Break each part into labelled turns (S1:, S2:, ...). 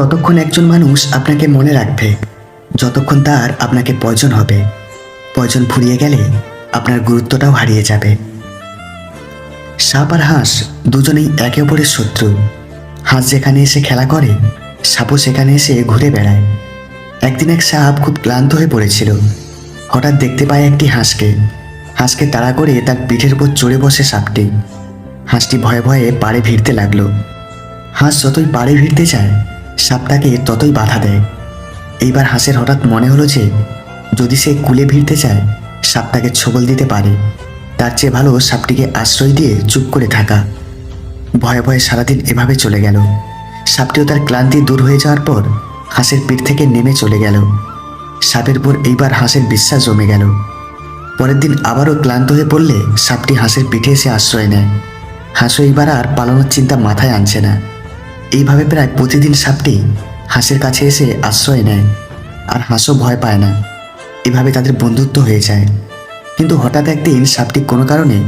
S1: ততক্ষণ একজন মানুষ আপনাকে মনে রাখবে। যতক্ষণ তার আপনাকে প্রয়োজন হবে। প্রয়োজন ফুরিয়ে গেলে আপনার গুরুত্বটাও হারিয়ে যাবে। সাপ আর হাঁস দুজনেই একে অপরের শত্রু। হাঁস যেখানে এসে খেলা করে, সাপও সেখানে এসে ঘুরে বেড়ায়। একদিন এক সাপ খুব ক্লান্ত হয়ে পড়েছিল। হঠাৎ দেখতে পায় একটি হাঁসকে। হাঁসকে তাড়া করে তার পিঠের উপর চড়ে বসে সাপটি। হাঁসটি ভয়ে ভয়ে পাড়ে ভিড়তে লাগল। হাঁস যতই পাড়ে ভিড়তে চায় সাপ তাকে ততই বাধা দেয়। এইবার হাঁসের হঠাৎ মনে হলো যে, যদি সে কুলে ভিড়তে চায় সাপ তাকে ছবল দিতে পারে। তার চেয়ে ভালো সাপটিকে আশ্রয় দিয়ে চুপ করে থাকা। ভয়ে ভয়ে সারাদিন এভাবে চলে গেল। সাপটিও তার ক্লান্তি দূর হয়ে যাওয়ার পর হাঁসের পিঠ থেকে নেমে চলে গেল। সাপের পর এইবার হাঁসের বিশ্বাস জমে গেল। পরের দিন আবারও ক্লান্ত হয়ে পড়লে সাপটি হাঁসের পিঠে এসে আশ্রয় নেয়। হাঁসও এইবার আর পালানোর চিন্তা মাথায় আনছে না। এইভাবে প্রায় প্রতিদিন সাপটি হাঁসের কাছে এসে আশ্রয় নেয় আর হাঁসও ভয় পায় না। এভাবে তাদের বন্ধুত্ব হয়ে যায়। কিন্তু হঠাৎ একদিন সাপটি কোনো কারণে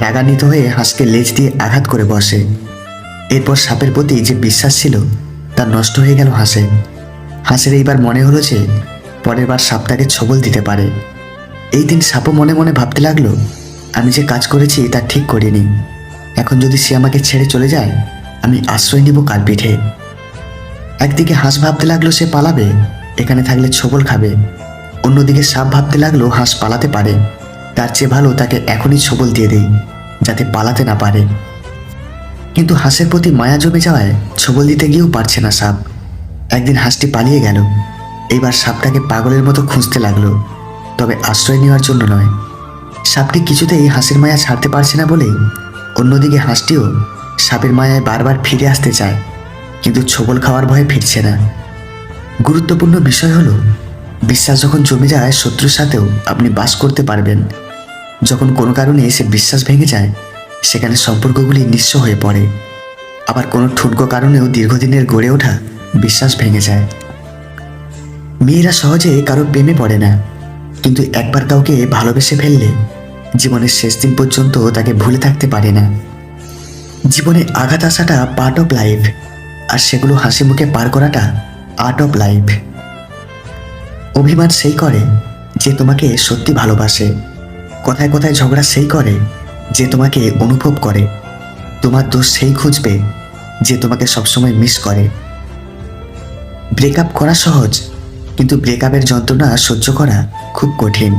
S1: রাগান্বিত হয়ে হাঁসকে লেজ দিয়ে আঘাত করে বসে। এরপর সাপের প্রতি যে বিশ্বাস ছিল, তা নষ্ট হয়ে গেল হাঁসে। হাঁসের এইবার মনে হলো যে পরের বার সাপটাকে ছবল দিতে পারে। এই দিন সাপও মনে মনে ভাবতে লাগল, আমি যে কাজ করেছি তা ঠিক করিনি। এখন যদি সে আমাকে ছেড়ে চলে যায় আমি আশ্রয় নিব কার পিঠে। একদিকে হাঁস ভাবতে লাগল সে পালাবে, এখানে থাকলে ছবল খাবে। অন্যদিকে সাপ ভাবতে লাগল হাঁস পালাতে পারে। তার চেয়ে ভালো তাকে এখনই ছবল দিয়ে দেই, যাতে পালাতে না পারে। কিন্তু হাঁসের প্রতি মায়া জমে যাওয়ায় ছবল দিতে গিয়েও পারছে না সাপ। একদিন হাঁসটি পালিয়ে গেল। এইবার সাপটাকে পাগলের মতো খুঁজতে লাগল। তবে আশ্রয় নেওয়ার জন্য নয়। সাপটি কিছুতেই হাঁসের মায়া ছাড়তে পারছে না বলেই অন্যদিকে হাঁসটিও সাপের মায়ায় বারবার ফিরে আসতে চায়, কিন্তু ছবল খাওয়ার ভয়ে ফিরছে না। গুরুত্বপূর্ণ বিষয় হলো, বিশ্বাস যখন জমে যায় শত্রুর সাথেও আপনি বাস করতে পারবেন। যখন কোনো কারণে সে বিশ্বাস ভেঙে যায়, সেখানে সম্পর্কগুলি নিঃস্ব হয়ে পড়ে। আবার কোনো ঠুনকো কারণেও দীর্ঘদিনের গড়ে ওঠা বিশ্বাস ভেঙে যায়। মেয়েরা সহজে কারও প্রেমে পড়ে না, কিন্তু একবার কাউকে ভালোবেসে ফেললে জীবনের শেষ দিন পর্যন্ত তাকে ভুলে থাকতে পারে না। জীবনে আঘাত আসাটা পার্ট অফ লাইফ আর সেগুলো হাসি মুখে পার করাটা আর্ট অফ লাইফ অভিমান সেই করে যে তোমাকে সত্যি ভালোবাসে, কথায় কথায় ঝগড়া সেই করে যে তোমাকে অনুভব করে। তোমার দোষ সেই খুঁজবে যে তোমাকে সবসময় মিস করে। ব্রেকআপ করা সহজ, কিন্তু ব্রেকআপের যন্ত্রণা সহ্য করা খুব কঠিন।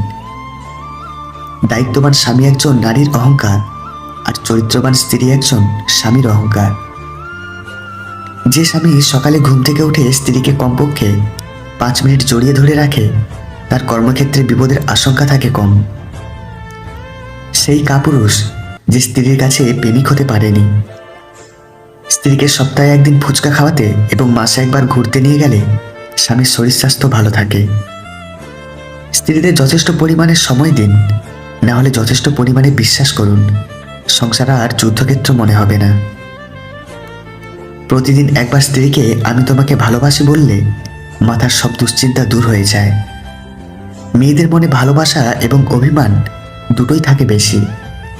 S1: দায়িত্ববান স্বামী একজন নারীর অহংকার আর চরিত্রবান স্ত্রী একজন স্বামীর অহংকার। যে স্বামী সকালে ঘুম থেকে উঠে স্ত্রীকে কমপক্ষে পাঁচ মিনিট জড়িয়ে ধরে রাখে, তার কর্মক্ষেত্রে বিপদের আশঙ্কা থাকে কম। সেই কাপুরুষ যে স্ত্রীর কাছে প্রেমিক হতে পারেনি। স্ত্রীকে সপ্তাহে একদিন ফুচকা খাওয়াতে এবং মাসে একবার ঘুরতে নিয়ে গেলে স্বামীর শরীর স্বাস্থ্য ভালো থাকে। স্ত্রীদের যথেষ্ট পরিমাণে সময় দিন, না হলে যথেষ্ট পরিমাণে বিশ্বাস করুন। সংসার আর যুদ্ধক্ষেত্র মনে হবে না। প্রতিদিন একবার স্ত্রীকে, আমি তোমাকে ভালোবাসি বললে মাথার সব দুশ্চিন্তা দূর হয়ে যায়। মেয়েদের মনে ভালোবাসা এবং অভিমান দুটোই থাকে বেশি।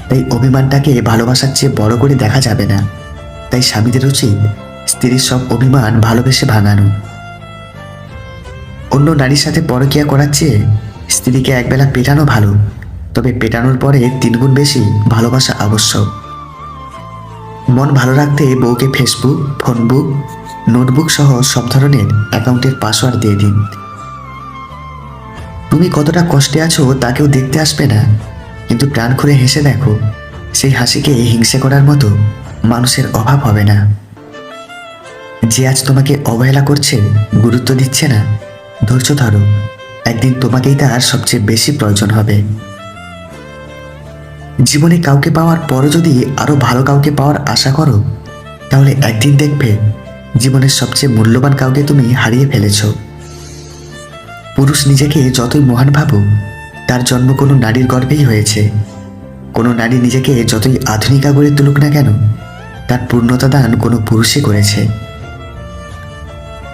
S1: তাই অভিমানটাকে ভালোবাসার চেয়ে বড় করে দেখা যাবে না। তাই স্বামীদের উচিত স্ত্রীর সব অভিমান ভালোবেসে ভাঙানো। অন্য নারীর সাথে পরকিয়া করার চেয়ে স্ত্রীকে একবেলা পেটানো ভালো। তবে পেটানোর পরে তিনগুণ বেশি ভালোবাসা আবশ্যক। মন ভালো রাখতে বউকে ফেসবুক ফোনবুক নোটবুক সহ সব ধরনের অ্যাকাউন্টের পাসওয়ার্ড দিয়ে দিন। তুমি কতটা কষ্টে আছো তা কেউ দেখতে আসবে না, কিন্তু প্রাণ খুলে হেসে দেখো, সেই হাসিকে হিংসে করার মতো মানুষের অভাব হবে না। যে আজ তোমাকে অবহেলা করছে, গুরুত্ব দিচ্ছে না, ধৈর্য ধরো, একদিন তোমাকেই তার সবচেয়ে বেশি প্রয়োজন হবে। জীবনে কাউকে পাওয়ার পরও যদি আরও ভালো কাউকে পাওয়ার আশা করো, তাহলে একদিন দেখবে জীবনের সবচেয়ে মূল্যবান কাউকে তুমি হারিয়ে ফেলেছ। পুরুষ নিজেকে যতই মহান ভাবুক, তার জন্ম কোনো নারীর গর্ভেই হয়েছে। কোনো নারী নিজেকে যতই আধুনিকা গড়ে তুলুক না কেন, তার পূর্ণতা দান কোনো পুরুষই করেছে।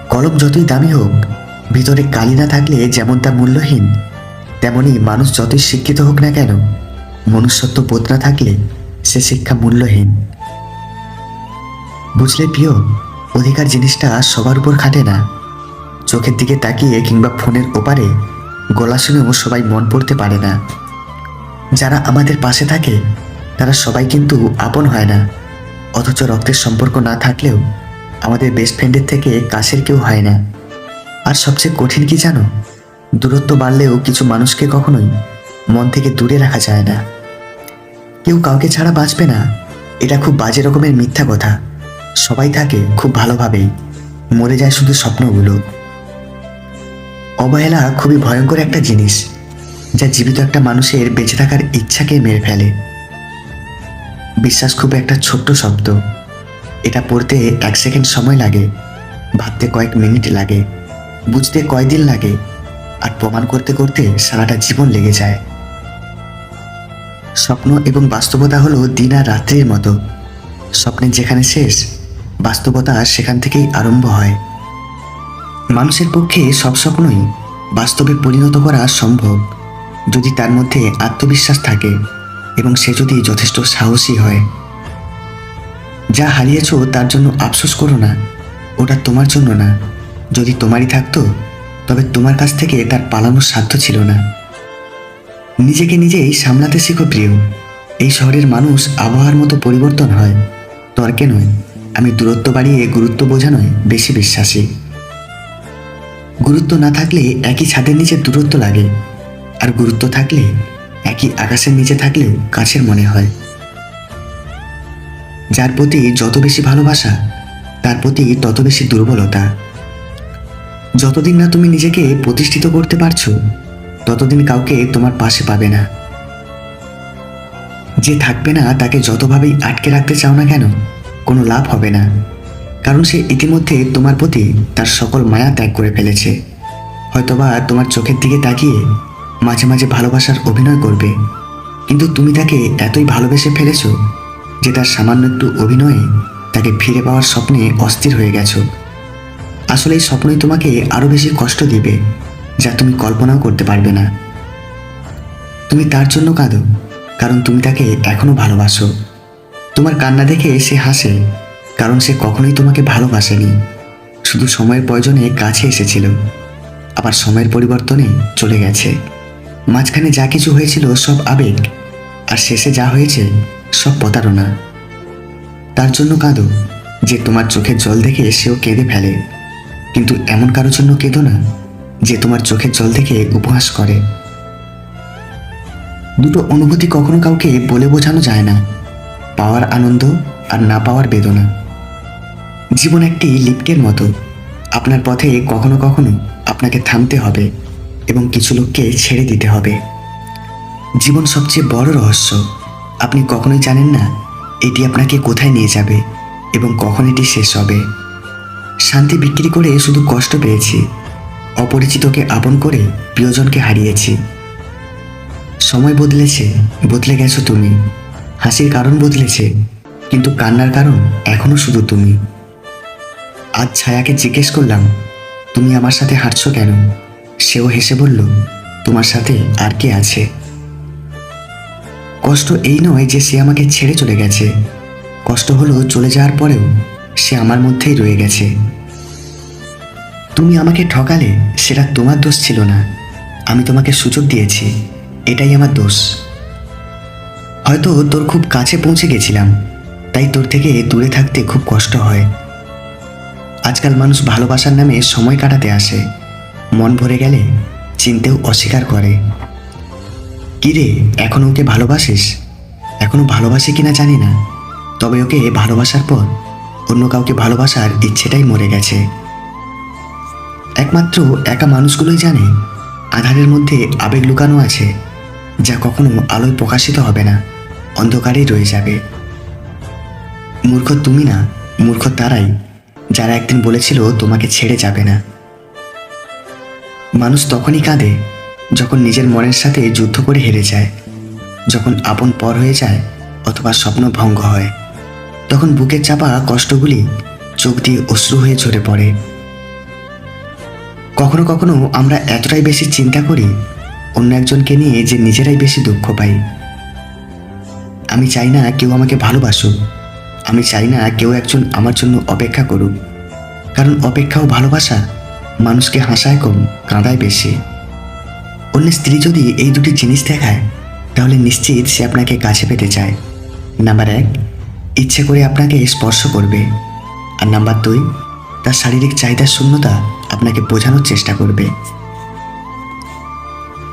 S1: কলম যতই দামি হোক, ভিতরে কালি না থাকলে যেমন তা মূল্যহীন, তেমনি মানুষ যতই শিক্ষিত হোক না কেন মনুষ্যত্ব বোধ না থাকলে সে শিক্ষা মূল্যহীন। বুঝলে প্রিয়, অধিকার জিনিসটা সবার উপর খাটে না। চোখের দিকে তাকিয়ে কিংবা ফোনের ওপারে গলা শুনেও সবাই মন পড়তে পারে না। যারা আমাদের পাশে থাকে, তারা সবাই কিন্তু আপন হয় না। অথচ রক্তের সম্পর্ক না থাকলেও আমাদের বেস্ট ফ্রেন্ডের থেকে কাছের কেউ হয় না। আর সবচেয়ে কঠিন কি জানো? দূরত্ব বাড়লেও কিছু মানুষকে কখনোই মন থেকে দূরে রাখা যায় না। কেউ কাউকে ছাড়া বাঁচবে না। এটা খুব বাজে রকমের মিথ্যা কথা। সবাই থাকে খুব ভালোভাবেই। মরে যায় শুধু স্বপ্নগুলো। অবহেলা খুবই ভয়ঙ্কর একটা জিনিস, যা জীবিত একটা মানুষের বেঁচে থাকার ইচ্ছাকে মেরে ফেলে। বিশ্বাস খুব একটা ছোট্ট শব্দ। এটা পড়তে এক সেকেন্ড সময় লাগে, ভাবতে কয়েক মিনিট লাগে, বুঝতে কয়দিন লাগে, আর প্রমাণ করতে করতে সারাটা জীবন লেগে যায়। স্বপ্ন এবং বাস্তবতা হলো দিন আর রাত্রির মতো। স্বপ্নের যেখানে শেষ, বাস্তবতা সেখান থেকেই আরম্ভ হয়। মানুষের পক্ষে সব স্বপ্নই বাস্তবে পরিণত করা সম্ভব, যদি তার মধ্যে আত্মবিশ্বাস থাকে এবং সে যদি যথেষ্ট সাহসী হয়। যা হারিয়েছ তার জন্য আফসোস করো না, ওটা তোমার জন্য না। যদি তোমারই থাকতো, তবে তোমার কাছ থেকে তার পালানোর সাধ্য ছিল না। নিজেকে নিজেই সামলাতে শিখো প্রিয়। এই শহরের মানুষ আবহাওয়ার মতো পরিবর্তন হয়। তর্কে নয়, আমি দূরত্ব বাড়িয়ে গুরুত্ব বোঝানোয় বেশি বিশ্বাসী। গুরুত্ব না থাকলে একই ছাদের নিচে দূরত্ব লাগে। আর গুরুত্ব থাকলে একই আকাশের নিচে থাকলেও কাছের মনে হয়। যার প্রতি যত বেশি ভালোবাসা, তার প্রতি তত বেশি দুর্বলতা। যতদিন না তুমি নিজেকে প্রতিষ্ঠিত করতে পারছ ততদিন কাউকে তোমার পাশে পাবে না। যে থাকবে না, তাকে যতভাবেই আটকে রাখতে চাও না কেন, কোনো লাভ হবে না। কারণ সে ইতিমধ্যে তোমার প্রতি তার সকল মায়া ত্যাগ করে ফেলেছে। হয়তোবা তোমার চোখের দিকে তাকিয়ে মাঝে মাঝে ভালোবাসার অভিনয় করবে। কিন্তু তুমি তাকে এতই ভালোবেসে ফেলেছো যে তার সামান্য একটু অভিনয়ে তাকে ফিরে পাওয়ার স্বপ্নে অস্থির হয়ে গেছো। আসলে এই স্বপ্নই তোমাকে আরও বেশি কষ্ট দিবে। যা তুমি কল্পনাও করতে পারবে না। তুমি তার জন্য কাঁদো, কারণ তুমি তাকে এখনও ভালোবাসো। তোমার কান্না দেখে সে হাসে, কারণ সে কখনোই তোমাকে ভালোবাসেনি। শুধু সময়ের প্রয়োজনে কাছে এসেছিল, আবার সময়ের পরিবর্তনে চলে গেছে। মাঝখানে যা কিছু হয়েছিল সব আবেগ, আর শেষে যা হয়েছে সব প্রতারণা। তার জন্য কাঁদো, যে তোমার চোখের জল দেখে সেও কেঁদে ফেলে, কিন্তু এমন কারোর জন্য কেঁদো না। যে তোমার চোখের জল থেকে উপহাস করে। দুটো অনুভূতি কখনো কাউকে বলে বোঝানো যায় না। পাওয়ার আনন্দ আর না পাওয়ার বেদনা। জীবন একটি লিফটের মতো। আপনার পথে কখনো কখনো আপনাকে থামতে হবে এবং কিছু লোককে ছেড়ে দিতে হবে। জীবন সবচেয়ে বড় রহস্য। আপনি কখনোই জানেন না এটি আপনাকে কোথায় নিয়ে যাবে এবং কখন এটি শেষ হবে। শান্তি বিক্রি করে শুধু কষ্ট পেয়েছি। অপরিচিতকে আপন করে প্রিয়জনকে হারিয়েছি। সময় বদলেছে, বদলে গেছো তুমি। হাসির কারণ বদলেছে, কিন্তু কান্নার কারণ এখনও শুধু তুমি। আজ ছায়াকে জিজ্ঞেস করলাম, তুমি আমার সাথে হাঁটছো কেন? সেও হেসে বলল, তোমার সাথে আর কে আছে? কষ্ট এই নয় যে সে আমাকে ছেড়ে চলে গেছে। কষ্ট হলো চলে যাওয়ার পরেও সে আমার মধ্যেই রয়ে গেছে। তুমি আমাকে ঠকালে, সেটা তোমার দোষ ছিল না। আমি তোমাকে সুযোগ দিয়েছি। এটাই আমার দোষ। হয়তো তোর খুব কাছে পৌঁছে গেছিলাম। তাই তোর থেকে দূরে থাকতে খুব কষ্ট হয়। আজকাল মানুষ ভালোবাসার নামে সময় কাটাতে আসে। মন ভরে গেলে চিনতেও অস্বীকার করে। কিরে এখনও ওকে ভালোবাসিস? এখনও ভালোবাসি কিনা জানি না। তবে ওকে ভালোবাসার পর অন্য কাউকে ভালোবাসার ইচ্ছেটাই মরে গেছে। একমাত্র একা মানুষগুলোই জানে আধারের মধ্যে আবেগ লুকানো আছে, যা কখনো আলোয় প্রকাশিত হবে না, অন্ধকারেই রয়ে যাবে। মূর্খ তুমি না, মূর্খ তারাই, যারা একদিন বলেছিল তোমাকে ছেড়ে যাবে না। মানুষ তখনই কাঁদে, যখন নিজের মনের সাথে যুদ্ধ করে হেরে যায়, যখন আপন পর হয়ে যায় অথবা স্বপ্ন ভঙ্গ হয়। তখন বুকের চাপা কষ্টগুলি চোখ দিয়ে অশ্রু হয়ে ঝরে পড়ে। কখনো কখনো আমরা এতটাই বেশি চিন্তা করি অন্য একজনকে নিয়ে যে নিজেরাই বেশি দুঃখ পাই। আমি চাই না কেউ আমাকে ভালোবাসুক। আমি চাই না কেউ একজন আমার জন্য অপেক্ষা করুক। কারণ অপেক্ষা ও ভালোবাসা মানুষকে হাসায় কম, কাঁদায় বেশি। অন্য স্ত্রী যদি এই দুটি জিনিস দেখায়, তাহলে নিশ্চিত সে আপনাকে কাছে পেতে চায়। নাম্বার এক, ইচ্ছে করে আপনাকে স্পর্শ করবে। আর নাম্বার দুই, তার শারীরিক চাহিদার শূন্যতা আপনাকে বোঝানোর চেষ্টা করবে।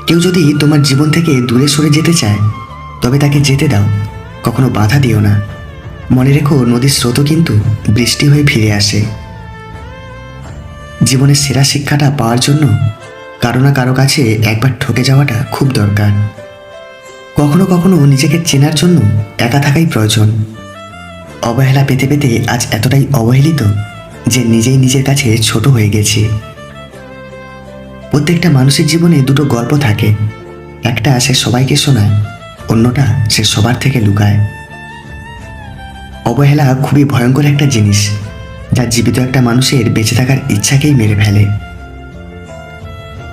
S1: কেউ যদি তোমার জীবন থেকে দূরে সরে যেতে চায়, তবে তাকে যেতে দাও, কখনো বাধা দিও না। মনে রেখো, নদীর স্রোতও কিন্তু বৃষ্টি হয়ে ফিরে আসে। জীবনের সেরা শিক্ষাটা পাওয়ার জন্য কারও না কারও কাছে একবার ঠকে যাওয়াটা খুব দরকার। কখনো কখনো নিজেকে চেনার জন্য একা থাকাই প্রয়োজন। অবহেলা পেতে পেতে আজ এতটাই অবহেলিত যে নিজেই নিজের কাছে ছোট হয়ে গেছি। প্রত্যেকটা মানুষের জীবনে দুটো গল্প থাকে। একটা সে সবাইকে শোনায়, অন্যটা সে সবার থেকে লুকায়। অবহেলা খুবই ভয়ঙ্কর একটা জিনিস, যা জীবিত একটা মানুষের বেঁচে থাকার ইচ্ছাকেই মেরে ফেলে।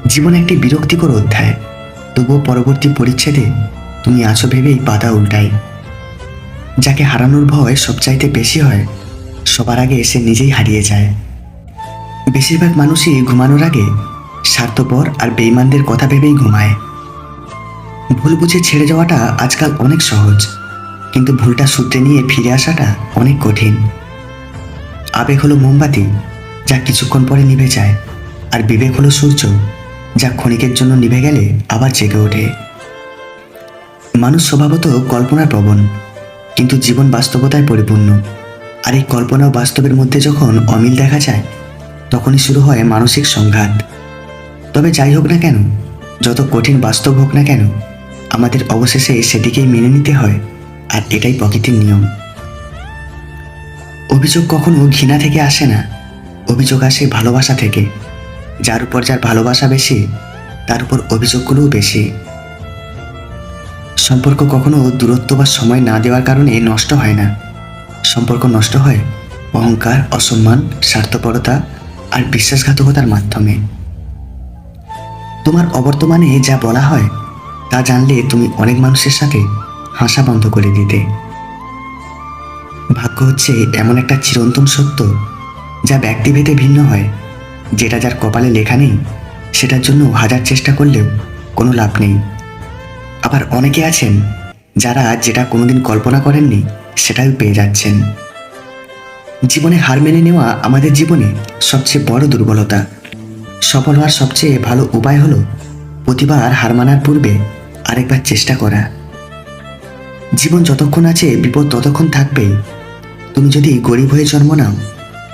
S1: জীবন একটি বিরক্তিকর অধ্যায়, তবুও পরবর্তী পরিচ্ছেদে তুমি আছো ভেবেই পাতা উল্টাই যাকে হারানোর ভয় সবচাইতে বেশি হয় সবার আগে এসে নিজেই হারিয়ে যায়। বেশিরভাগ মানুষই ঘুমানোর আগে স্বার্থপর আর বেইমানদের কথা ভেবেই ঘুমায়। ভুল বুঝে ছেড়ে যাওয়াটা আজকাল অনেক সহজ, কিন্তু ভুলটা সূত্রে নিয়ে ফিরে আসাটা অনেক কঠিন। আবেগ হলো মোমবাতি, যা কিছুক্ষণ পরে নিভে যায়, আর বিবেক হলো সূর্য, যা ক্ষণিকের জন্য নিভে গেলে আবার জেগে ওঠে। মানুষ স্বভাবত কল্পনার প্রবণ, কিন্তু জীবন বাস্তবতায় পরিপূর্ণ। আর এই কল্পনা ও বাস্তবের মধ্যে যখন অমিল দেখা যায়, তখনই শুরু হয় মানসিক সংঘাত। তবে যাই হোক না কেন, যত কঠিন বাস্তব হোক না কেন, আমাদের অবশেষে সেটিকেই মেনে নিতে হয়, আর এটাই প্রকৃতির নিয়ম। অভিযোগ কখনো ঘৃণা থেকে আসে না, অভিযোগ আসে ভালোবাসা থেকে। যার উপর যার ভালোবাসা বেশি, তার উপর অভিযোগগুলোও বেশি। সম্পর্ক কখনো দূরত্ব বা সময় না দেওয়ার কারণে নষ্ট হয় না। সম্পর্ক নষ্ট হয়, অহংকার, অসম্মান, স্বার্থপরতা আর বিশ্বাসঘাতকতার মাধ্যমে। তোমার অবর্তমানে যা বলা হয়, তা জানলে তুমি অনেক মানুষের সাথে হাসা বন্ধ করে দিতে। ভাগ্য হচ্ছে এমন একটা চিরন্তন সত্য, যা ব্যক্তিভেদে ভিন্ন হয়, যেটা যার কপালে লেখা নেই, সেটার জন্য হাজার চেষ্টা করলেও কোনো লাভ নেই। আবার অনেকে আছেন, যারা যেটা কোনোদিন কল্পনা করেননি সেটাই পেয়ে যাচ্ছেন। জীবনে হার মেনে নেওয়া আমাদের জীবনে সবচেয়ে বড় দুর্বলতা। সফল হওয়ার সবচেয়ে ভালো উপায় হলো প্রতিবার হার মানার পূর্বে আরেকবার চেষ্টা করা। জীবন যতক্ষণ আছে, বিপদ ততক্ষণ থাকবেই। তুমি যদি গরিব হয়ে জন্ম নাও,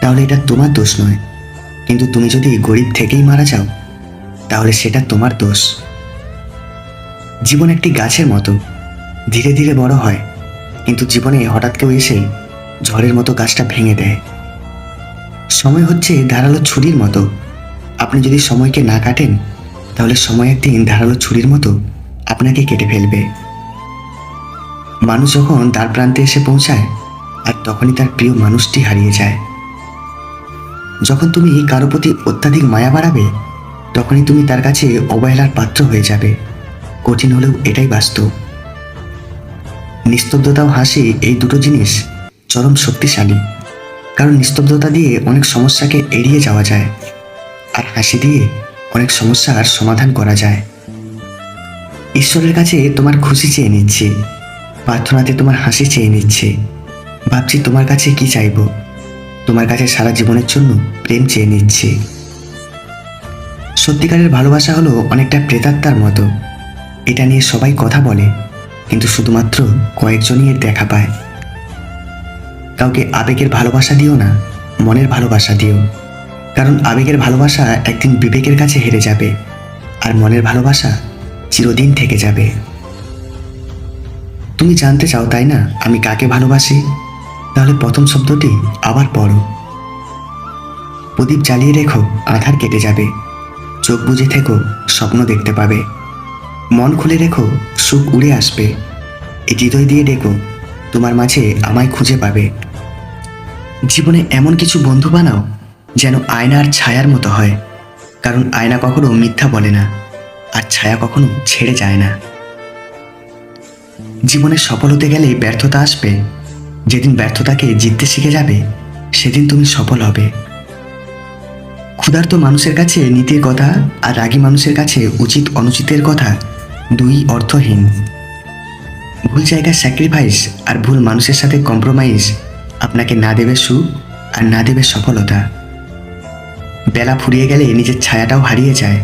S1: তাহলে এটা তোমার দোষ নয়। কিন্তু তুমি যদি গরিব থেকেই মারা যাও, তাহলে সেটা তোমার দোষ। জীবন একটি গাছের মতো, ধীরে ধীরে বড় হয়। কিন্তু জীবনে হঠাৎ কেউ এসে ঝড়ের মতো গাছটা ভেঙে দেয়। সময় হচ্ছে ধারালো ছুরির মতো। আপনি যদি সময়কে না কাটেন, তাহলে সময় একদিন ধারালো ছুরির মতো আপনাকে কেটে ফেলবে। মানুষ যখন দ্বার প্রান্তে এসে পৌঁছায়, আর তখনই তার প্রিয় মানুষটি হারিয়ে যায়। যখন তুমি কারও প্রতি অত্যাধিক মায়া বাড়াবে, তখনই তুমি তার কাছে অবহেলার পাত্র হয়ে যাবে। কঠিন হলেও এটাই বাস্তব। নিস্তব্ধতা ও হাসি এই দুটো জিনিস, চরম শক্তিশালী। কারণ নিস্তব্ধতা দিয়ে অনেক সমস্যাকে এড়িয়ে যাওয়া যায়, আর হাসি দিয়ে অনেক সমস্যার সমাধান করা যায়। ঈশ্বরের কাছে তোমার খুশি চেয়ে নিচ্ছে, প্রার্থনাতে তোমার হাসি চেয়ে নিচ্ছে। ভাবছি তোমার কাছে কি চাইব, তোমার কাছে সারা জীবনের জন্য প্রেম চেয়ে নিচ্ছে। সত্যিকারের ভালোবাসা হলো অনেকটা প্রেতাত্মার মতো, এটা নিয়ে সবাই কথা বলে। কিন্তু শুধুমাত্র কয়েকজনই এর দেখা পায়। কাউকে আবেগের ভালোবাসা দিও না, মনের ভালোবাসা দিও। কারণ আবেগের ভালোবাসা একদিন বিবেকের কাছে হেরে যাবে, আর মনের ভালোবাসা চিরদিন থেকে যাবে। তুমি জানতে চাও, তাই না? আমি কাকে ভালোবাসি? তাহলে প্রথম শব্দটি আবার পড়ো। প্রদীপ জ্বালিয়ে রেখো, আধার কেটে যাবে। চোখ বুঝে থেকো, স্বপ্ন দেখতে পাবে। মন খুলে রেখো, সুখ উড়ে আসবে। এই হৃদয় দিয়ে ডেকো, তোমার মাঝে আমায় খুঁজে পাবে। জীবনে এমন কিছু বন্ধু বানাও, যেন আয়নার ছায়ার মতো হয়। কারণ আয়না কখনো মিথ্যা বলে না, আর ছায়া কখনো ছেড়ে যায় না। জীবনে সফল হতে গেলে ব্যর্থতা আসবে। যেদিন ব্যর্থতাকে জিততে শিখে যাবে, সেদিন তুমি সফল হবে। ক্ষুধার্ত মানুষের কাছে নীতির কথা আর রাগী মানুষের কাছে উচিত অনুচিতের কথা দুই অর্থহীন। ভুল জায়গায় স্যাক্রিফাইস আর ভুল মানুষের সাথে কম্প্রোমাইজ আপনাকে না দেবে সুখ আর না দেবে সফলতা। বেলা ফুরিয়ে গেলে নিজের ছায়াটাও হারিয়ে যায়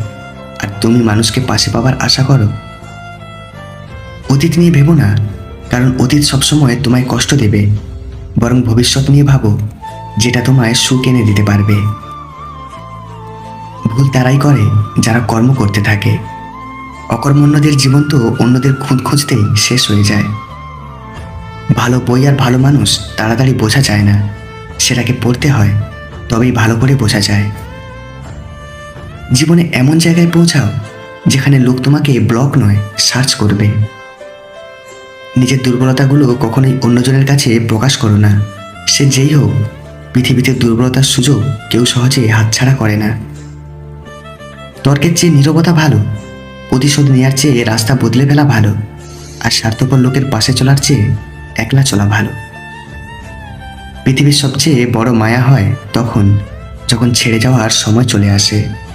S1: আর তুমি মানুষকে পাশে পাবার আশা করো। অতীত নিয়ে ভেবো না, কারণ অতীত সবসময় তোমায় কষ্ট দেবে, বরং ভবিষ্যৎ নিয়ে ভাবো, যেটা তোমায় সুখ এনে দিতে পারবে। ভুল তারাই করে যারা কর্ম করতে থাকে। অকর্মণ্যদের জীবন তো অন্যদের খুঁত খুঁজতেই শেষ হয়ে যায়। ভালো বই আর ভালো মানুষ তাড়াতাড়ি বোঝা যায় না। সেটাকে পড়তে হয়, তবেই ভালো করে বোঝা যায়। জীবনে এমন জায়গায় পৌঁছাও, যেখানে লোক তোমাকে ব্লক নয়, সার্চ করবে। নিজের দুর্বলতাগুলো কখনোই অন্যজনের কাছে প্রকাশ করো না। সে যেই হোক, পৃথিবীতে দুর্বলতার সুযোগ কেউ সহজে হাতছাড়া করে না। তর্কের চেয়ে নীরবতা ভালো। প্রতিশোধ নেওয়ার চেয়ে রাস্তা বদলে ফেলা ভালো। আর স্বার্থপর লোকের পাশে চলার চেয়ে একলা চলা ভালো। পৃথিবীর সবচেয়ে বড় মায়া হয় তখন, যখন ছেড়ে যাওয়ার সময় চলে আসে।